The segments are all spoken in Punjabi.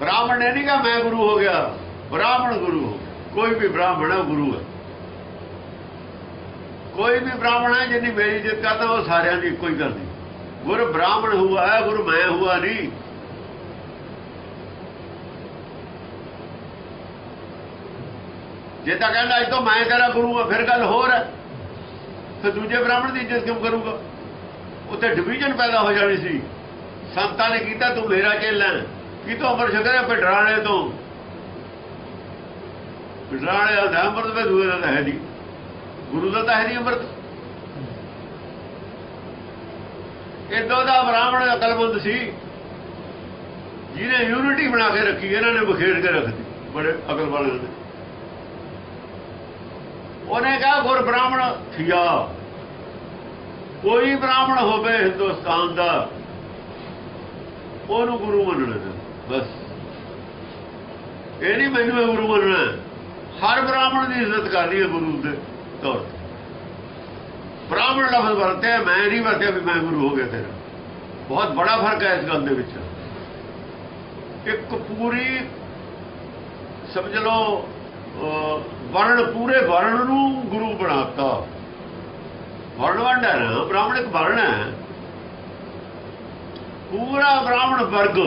ਬ੍ਰਾਹਮਣ ਨੇ ਨਹੀਂ ਕਿਹਾ ਮੈਂ ਗੁਰੂ ਹੋ ਗਿਆ। ਬ੍ਰਾਹਮਣ ਗੁਰੂ। ਕੋਈ ਵੀ ਬ੍ਰਾਹਮਣ ਹੈ ਗੁਰੂ ਹੈ ਕੋਈ ਵੀ ਬ੍ਰਾਹਮਣ ਹੈ ਜਿੰਨੀ ਮੇਰੀ ਇੱਜ਼ਤ ਕਰਦਾ, ਉਹ ਸਾਰਿਆਂ ਦੀ ਇੱਕੋ ਹੀ ਕਰਦੀ ਗੁਰ ਬ੍ਰਾਹਮਣ ਹੁਆ ਹੈ, ਗੁਰੂ ਮੈਂ ਹੁਆ ਨਹੀਂ। ਜੇ ਤਾਂ ਕਹਿੰਦਾ, ਅੱਜ ਤੋਂ ਮੈਂ ਤੇਰਾ ਗੁਰੂ ਹਾਂ ਫਿਰ ਗੱਲ ਹੋਰ ਹੈ। ਫਿਰ ਦੂਜੇ ਬ੍ਰਾਹਮਣ ਦੀ ਇੱਜ਼ਤ ਕਿਉਂ ਕਰੂਗਾ? ਉੱਥੇ ਡਿਵੀਜ਼ਨ ਪੈਦਾ ਹੋ ਜਾਣੀ ਸੀ। ਸੰਤਾਂ ਨੇ ਕੀਤਾ, ਤੂੰ ਮੇਰਾ ਚੇਲਾ ਹੈ। ਕੀ ਤੋਂ ਅਮਰ ਸ਼ਕਰ ਪਿਡਰਾਣੇ ਤੋਂ। ਪਿਡਰਾਣੇ ਦਾ ਅੰਮ੍ਰਿਤ ਵੇ ਦੂਏ ਦਾ ਤਾਂ ਹੈ ਨਹੀਂ। ਗੁਰੂ ਦਾ ਤਾਂ ਹੈ ਨਹੀਂ ਅੰਮ੍ਰਿਤ। ਇਦੋਂ ਦਾ ਬ੍ਰਾਹਮਣ ਅਕਲਮੰਦ ਸੀ। ਜਿਹਨੇ ਯੂਨਿਟੀ ਬਣਾ ਕੇ ਰੱਖੀ ਇਹਨਾਂ ਨੇ ਬਖੇੜ ਕੇ ਰੱਖਦੀ ਬੜੇ ਅਕਲ ਵਾਲੇ ਨੇ। ਉਹਨੇ ਕਿਹਾ ਗੁਰ ਬ੍ਰਾਹਮਣ ਥਿਆ ਕੋਈ ਬ੍ਰਾਹਮਣ ਹੋਵੇ ਹਿੰਦੁਸਤਾਨ ਦਾ ਉਹਨੂੰ ਗੁਰੂ ਮੰਨਣਾ ਹੈ, ਬਸ। ਇਹ ਨਹੀਂ ਮੈਨੂੰ ਇਹ ਗੁਰੂ ਮੰਨਣਾ ਹਰ ਬ੍ਰਾਹਮਣ ਦੀ ਇੱਜ਼ਤ ਕਰਨੀ ਹੈ ਗੁਰੂ ਦੇ ਤੌਰ ਤੇ। ਬ੍ਰਾਹਮਣ ਲਫ਼ਜ਼ ਵਰਤਿਆ ਮੈਂ ਨਹੀਂ ਵਰਤਿਆ ਵੀ ਮੈਂ ਗੁਰੂ ਹੋ ਗਿਆ ਤੇਰਾ। ਬਹੁਤ ਬੜਾ ਫ਼ਰਕ ਹੈ ਇਸ ਗੱਲ ਦੇ ਵਿੱਚ। ਇੱਕ ਪੂਰੀ, ਸਮਝ ਲਓ ਵਰਣ, ਪੂਰੇ ਵਰਣ ਨੂੰ ਗੁਰੂ ਬਣਾਤਾ। ਵਰਣ ਵੰਡ ਹੈ ਨਾ, ਬ੍ਰਾਹਮਣ ਇੱਕ ਵਰਣ ਹੈ। ਪੂਰਾ ਬ੍ਰਾਹਮਣ ਵਰਗ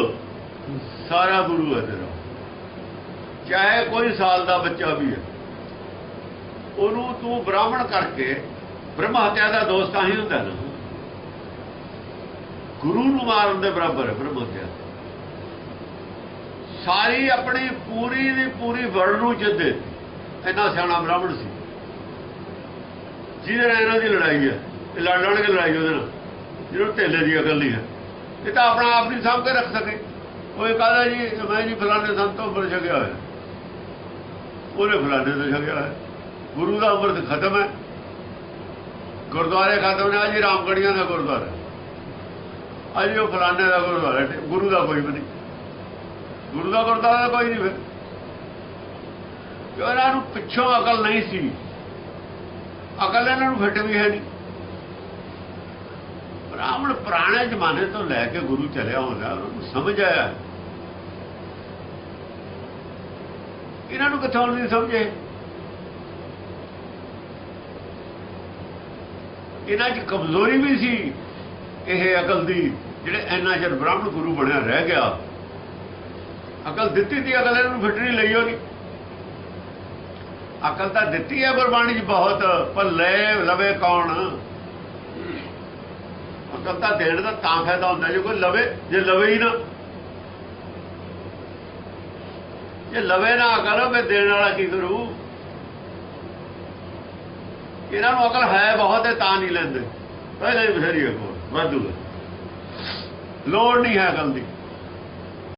ਸਾਰਾ ਗੁਰੂ ਹੈ ਤੇਰਾ। ਚਾਹੇ ਕੋਈ ਸਾਲ ਦਾ ਬੱਚਾ ਵੀ ਹੈ। ਉਹਨੂੰ ਤੂੰ ਬ੍ਰਾਹਮਣ ਕਰਕੇ ਬ੍ਰਹਮ ਹੱਤਿਆ ਦਾ ਦੋਸ਼ ਤਾਂ ਹੀ ਹੁੰਦਾ ਨਾ। ਗੁਰੂ ਨੂੰ ਮਾਰਨ ਦੇ ਬਰਾਬਰ ਹੈ ਬ੍ਰਹਮ ਹੱਤਿਆ ਸਾਰੀ ਆਪਣੀ ਪੂਰੀ ਦੀ ਪੂਰੀ ਵਰਣ ਨੂੰ ਜਿੱਦੇ ਇੰਨਾ ਸਿਆਣਾ ਬ੍ਰਾਹਮਣ ਸੀ। ਜਿਹਦੇ ਨਾਲ ਇਹਨਾਂ ਦੀ ਲੜਾਈ ਹੈ। ਇਹ ਲੜ ਲੜਨਗੇ ਲੜਾਈ ਉਹਦੇ ਨਾਲ। ਜਿਹਨੂੰ ਢੇਲੇ ਦੀ ਅਕਲ ਨਹੀਂ ਹੈ। ਇਹ ਤਾਂ ਆਪਣਾ ਆਪ ਨਹੀਂ ਸਾਂਭ ਕੇ ਰੱਖ ਸਕੇ। ਉਹ ਇਹ ਕਹਦਾ ਜੀ? ਮੈਂ ਜੀ ਫਲਾਣੇ ਸੰਤੋਂ ਪਰ ਛਕਿਆ ਹੋਇਆ। ਉਹਨੇ ਫਲਾਣੇ ਤੋਂ ਛਕਿਆ ਹੋਇਆ। ਗੁਰੂ ਦਾ ਅੰਮ੍ਰਿਤ ਖਤਮ ਹੈ। ਗੁਰਦੁਆਰੇ ਖਤਮ ਨੇ, ਅੱਜ ਰਾਮਗੜੀਆਂ ਦਾ ਗੁਰਦੁਆਰਾ ਅੱਜ ਉਹ ਫਲਾਣੇ ਦਾ ਗੁਰਦੁਆਰਾ ਗੁਰੂ ਦਾ ਕੋਈ ਵੀ ਨਹੀਂ। ਗੁਰੂ ਦਾ ਗੁਰਦੁਆਰਾ ਕੋਈ ਨਹੀਂ ਫਿਰ। ਕਿਉਂ ਇਹਨਾਂ ਨੂੰ ਪਿੱਛੋਂ ਅਕਲ ਨਹੀਂ ਸੀ। ਅਕਲ ਇਹਨਾਂ ਨੂੰ ਫਿੱਟ ਵੀ ਹੈ ਨਹੀਂ। ਬ੍ਰਾਹਮਣ ਪੁਰਾਣੇ ਜ਼ਮਾਨੇ ਤੋਂ ਲੈ ਕੇ ਗੁਰੂ ਚੱਲਿਆ ਹੁੰਦਾ ਉਹਨਾਂ ਨੂੰ ਸਮਝ ਆਇਆ। ਇਹਨਾਂ ਨੂੰ ਕਿੱਥੋਂ ਨਹੀਂ ਸਮਝੇ? ਇਹਨਾਂ 'ਚ ਕਮਜ਼ੋਰੀ ਵੀ ਸੀ। ਇਹ ਅਕਲ ਦੀ, ਜਿਹੜੇ ਇੰਨਾ ਚਿਰ ਬ੍ਰਾਹਮਣ ਗੁਰੂ ਬਣਿਆ ਰਹਿ ਗਿਆ। ਅਕਲ ਦਿੱਤੀ ਦੀ ਅਕਲ ਇਹਨਾਂ ਨੂੰ ਫਿੱਟ ਨਹੀਂ ਲਈ ਹੋਣੀ ਅਕਲ ਤਾਂ ਦਿੱਤੀ ਹੈ ਗੁਰਬਾਣੀ 'ਚ ਬਹੁਤ, ਪਰ ਲੈ ਲਵੇ ਕੌਣ? ਅਕਲ ਤਾਂ ਦੇਣ ਦਾ ਤਾਂ ਫਾਇਦਾ ਹੁੰਦਾ, ਜੇ ਕੋਈ ਲਵੇ, ਜੇ ਲਵੇ ਹੀ ਨਾ। ਜੇ ਲਵੇ ਨਾ ਅਕਲ ਫਿਰ ਦੇਣ ਵਾਲਾ ਕੀ ਕਰੂ? ਇਹਨਾਂ ਨੂੰ ਅਕਲ ਹੈ ਬਹੁਤ ਹੈ ਤਾਂ ਨਹੀਂ ਲੈਂਦੇ। ਪਹਿਲੇ ਹੀ ਬਥੇਰੀ ਹੈ ਕੋਲ ਵਾਧੂ ਲੋੜ ਨਹੀਂ ਹੈ ਅਕਲ ਦੀ।